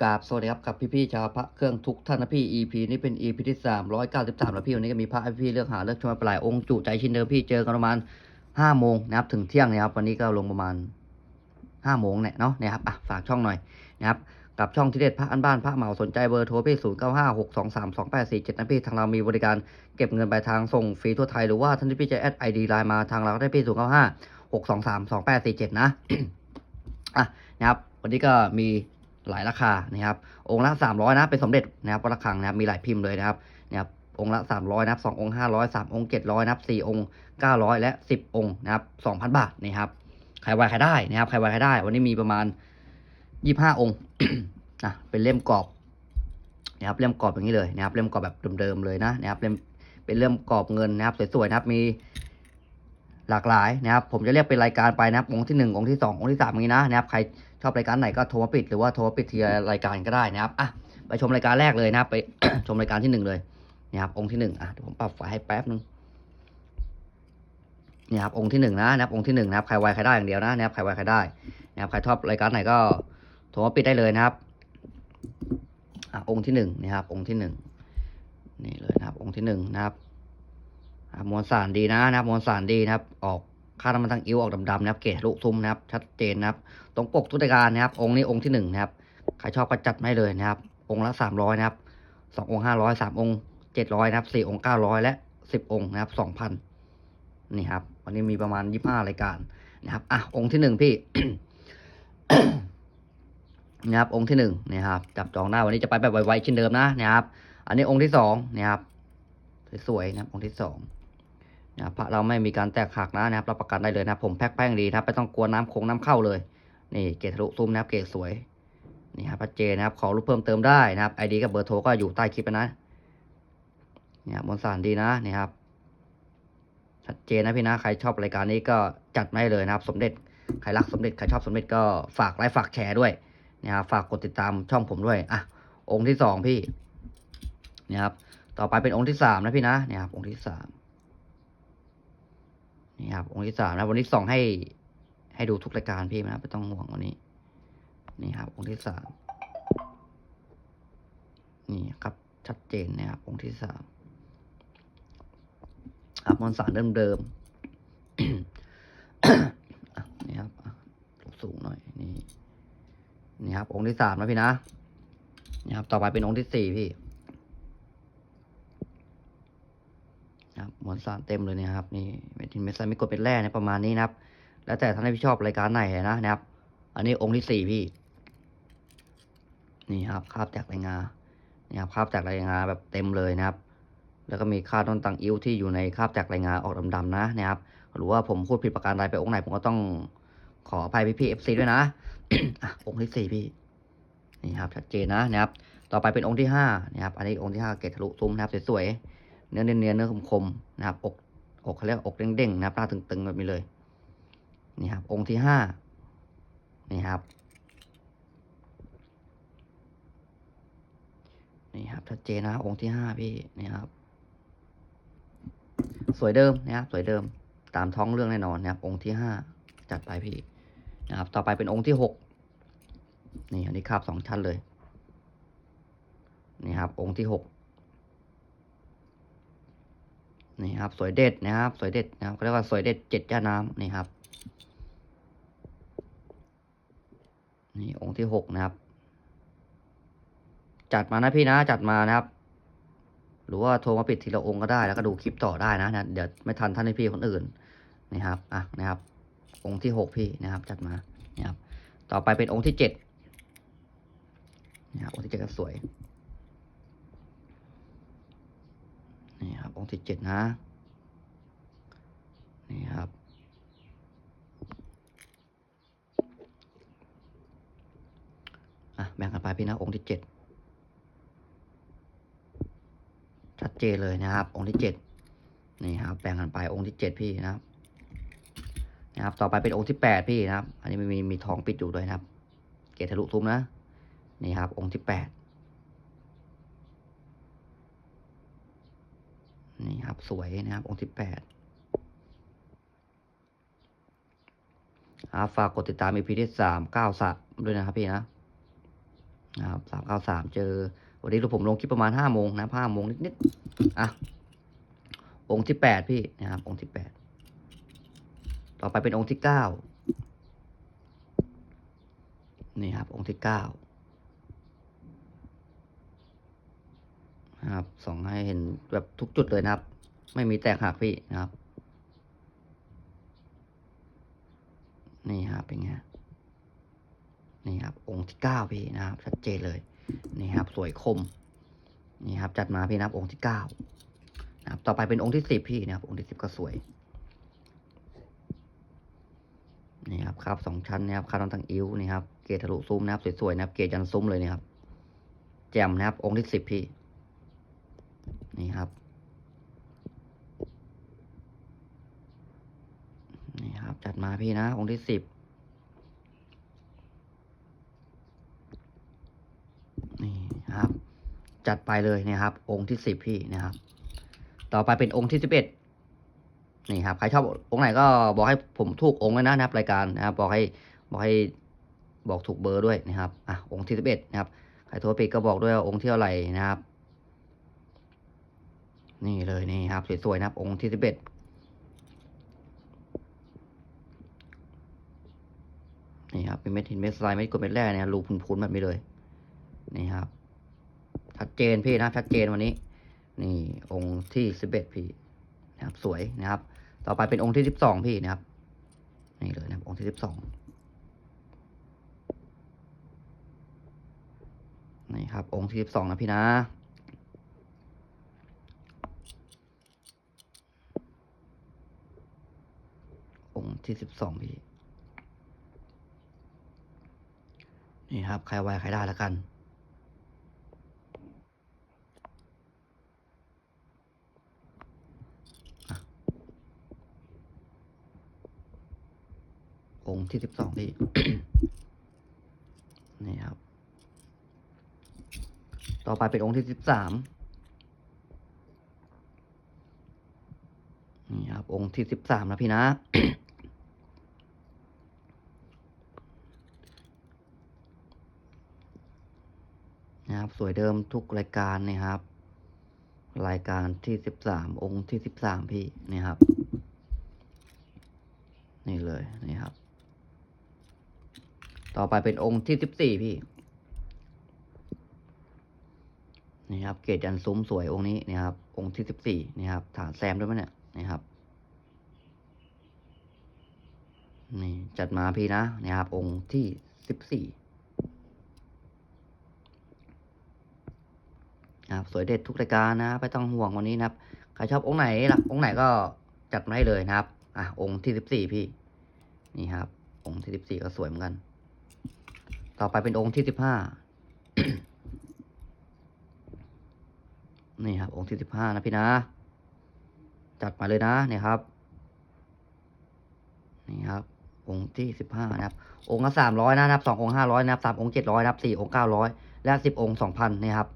กราบสวัสดีครับกับพี่ๆชาวพระเครื่องทุกท่านนะพี่ EP นี้เป็น EP ที่สามร้อยเก้าสิบสามแล้วพี่วันนี้ก็มีพระให้พี่เลือกหาเลือกชมปลายองค์จุใจชิ้นเดิมพี่เจอกันประมาณห้าโมงนะครับถึงเที่ยงนะครับวันนี้ก็ลงประมาณห้าโมงเนี่ยเนาะนะครับอะฝากช่องหน่อยนะครับกับช่องที่เด็ดพระอันบ้านพระเหมาสนใจเบอร์โทรพี่ศูนย์เก้าห้าหกสองสามสองแปดสี่เจ็ดนะพี่ทางเรามีบริการเก็บเงินปลายทางส่งฟรีทั่วไทยหรือว่าท่านที่พี่จะแอดไอดีไลน์มาทางเราก็ได้พี่ศูนย์เก้าห้าหกสองสามสองแปดสี่เจ็ดนะอะนะครับวันนี้ก็มี หลายราคานะครับ องค์ละสามร้อยนะเป็นสมเด็จนะครับวัดระฆังนะครับมีหลายพิมพ์เลยนะครับนะครับองค์ละสามร้อยนะครับสององค์ห้าร้อยสามองค์เจ็ดร้อยนะครับสี่องค์เก้าร้อยและสิบองค์นะครับสองพันบาทนะครับใครไวใครได้นะครับใครไวใครได้ วันนี้มีประมาณยี่ห้าองค์นะเป็นเล่มกรอบนะครับเล่มกรอบอย่างนี้เลยนะครับเล่มกรอบแบบเดิมๆเลยนะนะครับเล่มเป็นเล่มกรอบเงินนะครับสวยๆนะครับมี หลากหลายนะครับผมจะเรียกเป็นรายการไปนะครับองค์ที่หนึ่งองค์ที่สององค์ที่สามอย่างนี้นะนะครับใครชอบรายการไหนก็โทรมาปิดหรือว่าโทรมาปิดทีรายการก็ได้นะครับอะไปชมรายการแรกเลยนะครับไปชมรายการที่หนึ่งเลยนะครับองค์ที่หนึ่งอะเดี๋ยวผมปรับไฟให้แป๊บนึงนี่ครับองค์ที่หนึ่งนะนะครับองค์ที่หนึ่งนะครับใครไวใครได้อย่างเดียวนะนะครับใครไวใครได้นะครับใครชอบรายการไหนก็โทรมาปิดได้เลยนะครับอะองค์ที่หนึ่งนะครับองค์ที่หนึ่งนี่เลยนะครับองค์ที่หนึ่งนะครับ มวลสารดีนะนะครับมวลสารดีนะครับ ออกค่าน้ำมันทั้งอิ้วออกดำๆนะครับ เกล็ดลุซุ้มนะครับ ชัดเจนนะครับ ตรงปกทุกราการนะครับ องค์นี้องค์ที่หนึ่งนะครับ ใครชอบก็จัดไม่เลยนะครับ องค์ละสามร้อยนะครับสององค์ห้าร้อยสามองค์เจ็ดร้อยนะครับสี่องค์เก้าร้อยและสิบองค์นะครับสองพันนี่ครับ วันนี้มีประมาณยี่ห้ารายการนะครับ อะ องค์ที่หนึ่งพี่นะครับ องค์ที่หนึ่งนะครับ จับจองได้วันนี้จะไปแบบไวๆเช่นเดิมนะนะครับ อันนี้องค์ที่สองนะครับ สวยๆนะองค์ที่สอง นะครับพระเราไม่มีการแตกหักนะนะครับรับประกันได้เลยนะผมแพ็คแป้งดีนะครับไม่ต้องกลัวน้ำคงน้ำเข้าเลย นี่เกตทะลุซุ้มนะครับเกตสวยนี่ครับชัดเจนนะครับขอรูปเพิ่มเติมได้นะครับไอดีกับเบอร์โทรก็อยู่ใต้คลิปนะเนี่ยมวลสารดีนะนี่ครับชัดเจนนะพี่นะใครชอบรายการนี้ก็จัดไม่เลยนะครับ สมเด็จใครรักสมเด็จใครชอบสมเด็จก็ฝากไลค์ฝากแชร์ด้วยนะครับฝากกดติดตามช่องผมด้วยอะองค์ที่สองพี่นี่ครับต่อไปเป็นองค์ที่สามนะพี่นะเนี่ยครับองค์ที่สาม นี่ครับองค์ที่สามนะวันนี้ส่องให้ ให้ดูทุกรายการพี่นะไม่ต้องห่วงวันนี้ นี่ครับ องค์ที่สามนี่ครับชัดเจนนะครับองค์ที่สามครับมวลสารเดิมๆอะนี่ครับสูงหน่อยนี่นี่ครับ องค์ที่สามนะพี่นะนี่ครับ ต่อไปเป็นองค์ที่สี่พี่ ครับ มวลสารเต็มเลยนะครับ นี่เมทินเมสไซไม่กดเป็นแร่นะประมาณนี้นะครับ แล้วแต่ท่านที่ชอบรายการไหนนะนะครับ อันนี้องค์ที่สี่พี่ นี่ครับคาบจากรายงานนี่ครับคาบจากรายงานแบบเต็มเลยนะครับ แล้วก็มีค่าต้นตังอิ้วที่อยู่ในคาบจากรายงานออกดำๆนะนะครับ หรือว่าผมพูดผิดประการใดไปองค์ไหนผมก็ต้องขออภัยพี่พี่เอฟซีด้วยนะอะองค์ที่สี่พี่นี่ครับชัดเจนนะนะครับ ต่อไปเป็นองค์ที่ห้านะครับ อันนี้องค์ที่ห้าเกตทะลุซุ้มนะครับสวยๆ เนื้อเนียนเนื้อคมๆนะครับ อกอกเขาเรียกอกเด้งๆนะครับหน้าตึงๆแบบนี้เลย นี่ครับ องค์ที่ห้านี่ครับ นี่ครับชัดเจนนะองค์ที่ห้าพี่นี่ครับ สวยเดิมนะครับ สวยเดิม ตามท้องเรื่องแน่นอนนะครับ องค์ที่ห้าจัดไปพี่นะครับ ต่อไปเป็นองค์ที่หกนี่อันนี้คาบสองชั้นเลย นี่ครับ องค์ที่หก นี่ครับ สวยเด็ดนะครับ สวยเด็ดนะครับเขาเรียกว่าสวยเด็ดเจ็ดย่าน้ำนี่ครับ นี่องค์ที่หกนะครับ จัดมานะพี่นะจัดมานะครับ หรือว่าโทรมาปิดทีละองค์ก็ได้แล้วก็ดูคลิปต่อได้นะนะเดี๋ยวไม่ทันท่านพี่คนอื่นนี่ครับอะนะครับ องค์ที่หกพี่นะครับ จัดมานี่ครับ ต่อไปเป็นองค์ที่เจ็ดนี่ครับองค์ที่เจ็ดก็สวย นี่ครับองค์ที่เจ็ดนะ นี่ครับ อะ แบ่งกันไปพี่นะองค์ที่เจ็ดชัดเจนเลยนะครับ องค์ที่เจ็ดนี่ครับ แบ่งกันไปองค์ที่เจ็ดพี่นะครับ นะครับ ต่อไปเป็นองค์ที่แปดพี่นะครับ อันนี้มีมีมีทองปิดอยู่ด้วยนะครับ เกตทะลุซุ้มนะ นี่ครับ องค์ที่แปด นี่ครับ สวยนะครับ องค์ที่แปดครับฝากกดติดตาม EP ที่สามเก้าสามด้วยนะครับพี่นะนะครับสามเก้าสามเจอ วันนี้ผมลงคลิปประมาณห้าโมงนะห้าโมงนิดๆอะองค์ที่แปดพี่นะครับ องค์ที่แปดต่อไปเป็นองค์ที่เก้านี่ครับ องค์ที่เก้า นะครับส่องให้เห็นแบบทุกจุดเลยนะครับ ไม่มีแตกหักพี่นะครับ นี่ครับเป็นไงนี่ครับ องค์ที่เก้าพี่นะครับ ชัดเจนเลย นี่ครับ สวยคม นี่ครับ จัดมาพี่นะครับ องค์ที่เก้านะครับ ต่อไปเป็นองค์ที่สิบพี่นะครับ องค์ที่สิบก็สวย นี่ครับครับสองชั้นนะครับคาร์ดอนตังอิ้วนี่ครับ เกรดทะลุซุ้มนะครับ สวยๆนะครับ เกรดยันซุ้มเลยนะครับ แจ่มนะครับ องค์ที่สิบพี่ นี่ครับ นี่ครับ จัดมาพี่นะ องค์ที่สิบนี่ครับ จัดไปเลยนะครับ องค์ที่สิบพี่นะครับ ต่อไปเป็นองค์ที่สิบเอ็ดนี่ครับ ใครชอบองค์ไหนก็บอกให้ผมถูกองค์เลยนะนะครับรายการนะครับ บอกให้บอกให้บอกถูกเบอร์ด้วยนะครับ อะ องค์ที่สิบเอ็ดนะครับ ใครโทรปิดก็บอกด้วยว่าองค์ที่เท่าไหร่นะครับ นี่เลยนี่ครับสวยๆนะครับองค์ที่สิบเอ็ดนี่ครับเป็นเม็ดหินเม็ดทรายเม็ดกรดเม็ดแร่เนี่ยรูพุนๆแบบนี้เลย นี่ครับชัดเจนพี่นะชัดเจนวันนี้ นี่องค์ที่สิบเอ็ดพี่นะครับ สวยนะครับ ต่อไปเป็นองค์ที่สิบสองพี่นะครับนี่เลยนะครับองค์ที่สิบสองนี่ครับ องค์ที่สิบสองนะพี่นะ องค์ที่สิบสองพี่ นี่ครับ ใครไวใครได้แล้วกัน องค์ที่สิบสองพี่ นี่ครับ ต่อไปเป็นองค์ที่สิบสามนี่ครับ องค์ที่สิบสามนะพี่นะ นะครับ ส วยเดิมทุกรายการนะครับ รายการที่สิบสามองค์ที่สิบสามพี่นี่ครับ นี่เลยนี่ครับ ต่อไปเป็นองค์ที่สิบสี่พี่นี่ครับ เกรดยันซุ้มสวยองค์นี้นี่ครับ องค์ที่สิบสี่นี่ครับฐานแซมด้วยมั้ยเนี่ยนี่ครับนี่จัดมาพี่นะนี่ครับ องค์ที่สิบสี่ นะครับสวยเด็ดทุกรายการนะไม่ต้องห่วงวันนี้นะครับใครชอบองค์ไหนล่ะองค์ไหนก็จัดมาให้เลยนะครับ อะองค์ที่สิบสี่พี่ นี่ครับ องค์ที่สิบสี่ก็สวยเหมือนกัน ต่อไปเป็นองค์ที่สิบห้านี่ครับ องค์ที่สิบห้านะพี่นะ จัดมาเลยนะเนี่ยครับ นี่ครับ องค์ที่สิบห้านะครับ องค์ละสามร้อยนะครับสององค์ห้าร้อยนะครับสามองค์เจ็ดร้อยนะครับสี่องค์เก้าร้อยและสิบองค์สองพันนี่ครับ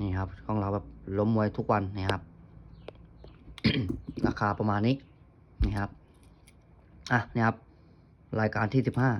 นี่ครับของเราแบบล้มมวยทุกวันนะครับ ราคาประมาณนี้นี่ครับอะนี่ครับ รายการที่สิบห้า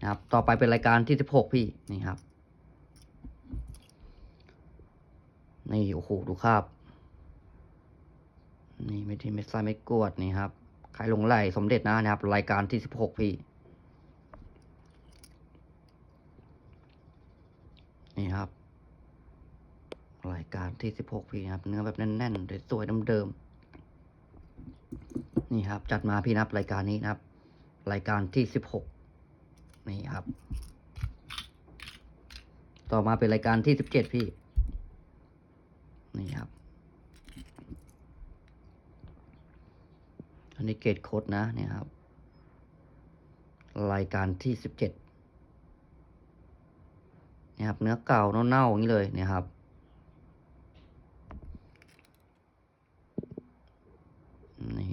นะครับ ต่อไปเป็นรายการที่สิบหกพี่นี่ครับนี่โอ้โหดูครับ นี่ไม่ที่ไม่ใส่ไม่กวดนี่ครับใครลงไหลสมเด็จนะนะครับ รายการที่สิบหกพี่ นี่ครับ รายการที่สิบหกพี่นะครับ เนื้อแบบแน่นๆสวยๆเดิมๆนี่ครับ จัดมาพี่นับรายการนี้นะครับ รายการที่สิบหกนี่ครับ ต่อมาเป็นรายการที่สิบเจ็ดพี่ นี่ครับ อันนี้เกตโคดนะเนี่ยครับ รายการที่สิบเจ็ดเนี่ยครับเนื้อเก่าเน่าๆอย่างนี้เลยเนี่ยครับ นี่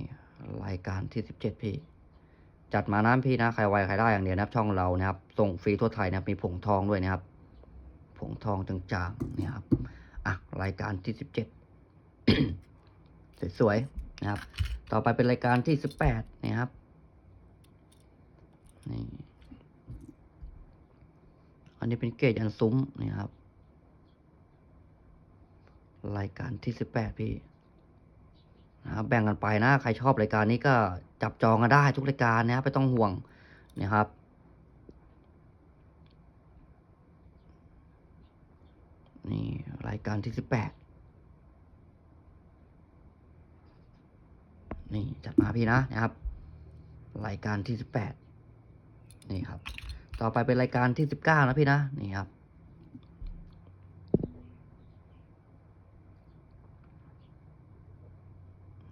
รายการที่สิบเจ็ดพี่ จัดมาน้ำพี่นะ ใครไวใครได้อย่างเดียวนะครับ ช่องเรานะครับ ส่งฟรีทั่วไทยนะครับ มีผงทองด้วยนะครับ ผงทองจางๆเนี่ยครับ อะ รายการที่สิบเจ็ดสวยๆนะครับ ต่อไปเป็นรายการที่สิบแปดนะครับ นี่ อันนี้เป็นเกจอันซุ้มนี่ครับ รายการที่สิบแปดพี่ นะครับแบ่งกันไปนะ ใครชอบรายการนี้ก็จับจองกันได้ทุกรายการนะครับไม่ต้องห่วงนะครับนี่รายการที่สิบแปดนี่จัดมาพี่นะนะครับ รายการที่สิบแปดนี่ครับ ต่อไปเป็นรายการที่สิบเก้านะพี่นะนี่ครับ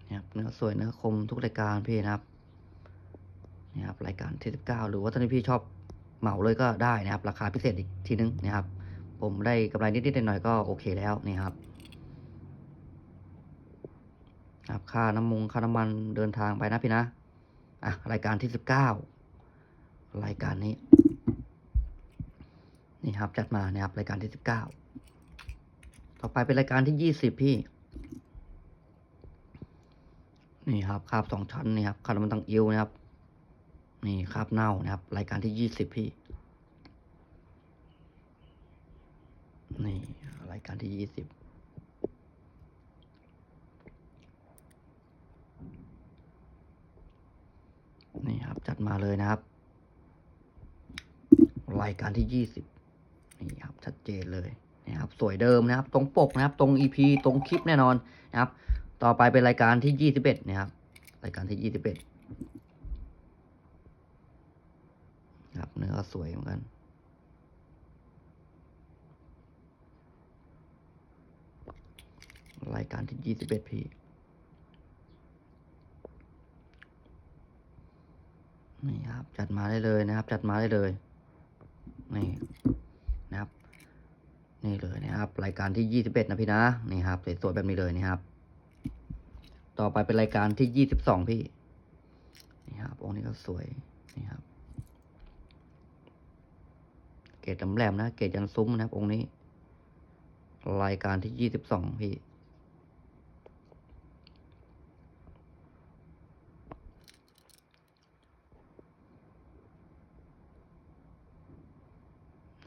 นี่ครับ เนื้อสวยเนื้อคมทุกรายการพี่นะครับนี่ครับรายการที่สิบเก้าหรือว่าท่านพี่ชอบเหมาเลยก็ได้นะครับ ราคาพิเศษอีกทีนึงนะครับ ผมได้กำไรนิดๆหน่อยๆก็โอเคแล้วนี่ครับครับค่าน้ำมงค่าน้ำมันเดินทางไปนะพี่นะอะรายการที่สิบเก้ารายการนี้ นี่ครับจัดมานะครับรายการที่สิบเก้าต่อไปเป็นรายการที่ยี่สิบพี่ นี่ครับคาบสองชั้นนี่ครับคาร์มันตังอิวนะครับ นี่คาบเน่านะครับ รายการที่ยี่สิบพี่ นี่รายการที่ยี่สิบนี่ครับจัดมาเลยนะครับ รายการที่ยี่สิบนี่ครับชัดเจนเลยนะครับ สวยเดิมนะครับ ตรงปกนะครับ ตรงอีพีตรงคลิปแน่นอนนะครับ ต่อไปเป็นรายการที่ยี่สิบเอ็ดนะครับ รายการที่ยี่สิบเอ็ดครับเนื้อก็สวยเหมือนกัน รายการที่ยี่สิบเอ็ดพี่นี่ครับ จัดมาได้เลยนะครับ จัดมาได้เลย นี่นะครับ นี่เลยนะครับ รายการที่ยี่สิบเอ็ดนะพี่นะ นี่ครับสวยๆแบบนี้เลยนะครับ ต่อไปเป็นรายการที่ยี่สิบสองพี่ นี่ครับ องค์นี้ก็สวย นี่ครับ เกรดแหลมนะ เกรดยันซุ้มนะครับ องค์นี้ รายการที่ยี่สิบสองพี่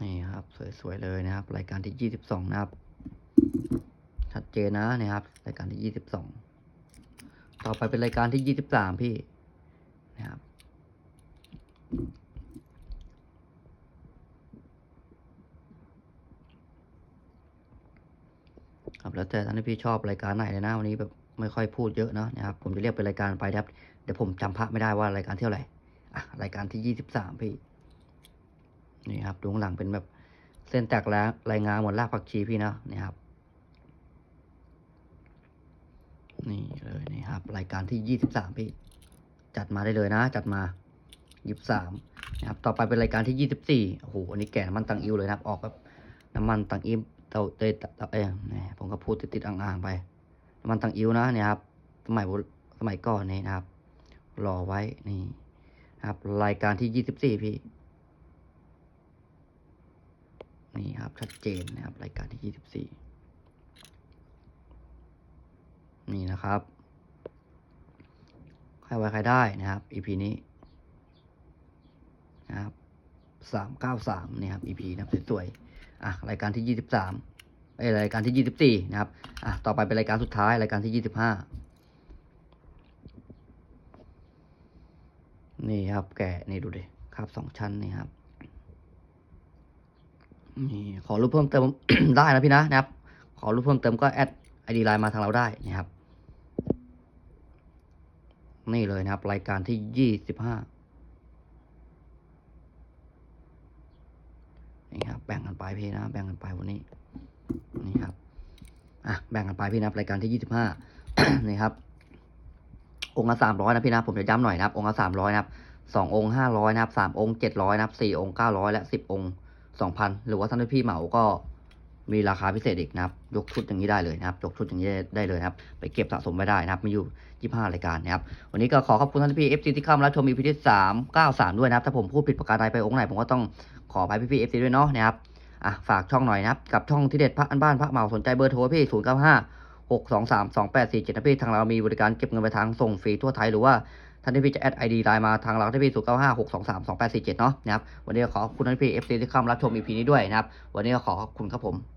นี่ครับ สวย ๆ เลยนะครับ รายการที่ยี่สิบสองนะครับ ชัดเจนนะนี่ครับ รายการที่ยี่สิบสอง ต่อไปเป็นรายการที่ยี่สิบสามพี่นะครับครับแล้วแต่ท่านที่พี่ชอบรายการไหนเลยนะวันนี้แบบไม่ค่อยพูดเยอะเนอะนะครับผมจะเรียกเป็นรายการไปครับเดี๋ยวผมจำพระไม่ได้ว่ารายการเท่าไหร่อะรายการที่ยี่สิบสามพี่นี่ครับดูข้างหลังเป็นแบบเส้นแตกแล้วรายงานหมดรากผักชีพี่นะนี่ครับ นี่เลยนี่ครับ รายการที่ยี่สิบสามพี่ จัดมาได้เลยนะ จัดมายี่สิบสามนะครับ ต่อไปเป็นรายการที่ยี่สิบสี่โอ้โห อันนี้แก่น้ำมันตังอิวเลยนะครับ ออกแบบน้ำมันตังอิวเตาเตยเตาเอ้ยผมก็พูดติดๆอ่างๆไป น้ำมันตังอิวนะเนี่ยครับ สมัยสมัยก่อนนี่นะครับ รอไว้นี่ครับ รายการที่ยี่สิบสี่พี่นี่ครับชัดเจนนะครับ รายการที่ยี่สิบสี่ นี่นะครับ ใครไว้ใครได้นะครับ EP นี้นะครับสามเก้าสามนี่ครับ EP นะครับสวยๆอะรายการที่ยี่สิบสามไอรายการที่ยี่สิบสี่นะครับอะต่อไปเป็นรายการสุดท้ายรายการที่ยี่สิบห้านี่ครับแกะนี่ดูดิครับสองชั้นนี่ครับนี่ขอรูปเพิ่มเติมได้นะพี่นะนะครับ ขอรูปเพิ่มเติมก็แอด ไอดีไลน์มาทางเราได้นะครับ นี่เลยนะครับ รายการที่ยี่สิบห้านี่ครับแบ่งกันไปพี่นะ แบ่งกันไปวันนี้นี่ครับอะแบ่งกันไปพี่นะครับรายการที่ยี่สิบห้านี่ครับ องค์ละสามร้อยนะพี่นะผมจะย้ำหน่อยนะครับ องค์ละสามร้อยนะครับสององค์ห้าร้อยนะครับสามองค์เจ็ดร้อยนะครับสี่องค์เก้าร้อยและสิบองค์สองพันหรือว่าท่านพี่เหมาก็ มีราคาพิเศษอีกนะครับ ยกชุดอย่างนี้ได้เลยนะครับ ยกชุดอย่างนี้ได้เลยนะครับ ไปเก็บสะสมไว้ได้นะครับ มีอยู่ยี่ห้ารายการนะครับ วันนี้ก็ขอขอบคุณท่านพี่เอฟซีที่เข้ามารับชมอีพีที่สามเก้าสามด้วยนะครับ ถ้าผมพูดผิดประการใดไปองค์ไหนผมก็ต้องขออภัยพี่พี่เอฟซีด้วยเนาะนะครับ อะ ฝากช่องหน่อยนะครับ กับช่องที่เด็ดพระอันบ้านพระเหมาสนใจเบอร์โทรพี่ศูนย์เก้าห้าหกสองสามสองแปดสี่เจ็ดนะพี่ ทางเรามีบริการเก็บเงินไปทางส่งฟรีทั่วไทยหรือว่าท่านที่พี่จะแอดไอดีไลน์มาทางเราที่พี่ศูนย์เก้าห้าหกสองสามสองแปดสี่เจ็ดเนาะนะครับวันนี้ขอขอบคุณท่านพี่เอฟซีที่เข้ามารับชม EP นี้ด้วยนะครับ วันนี้ขอขอบคุณครับผม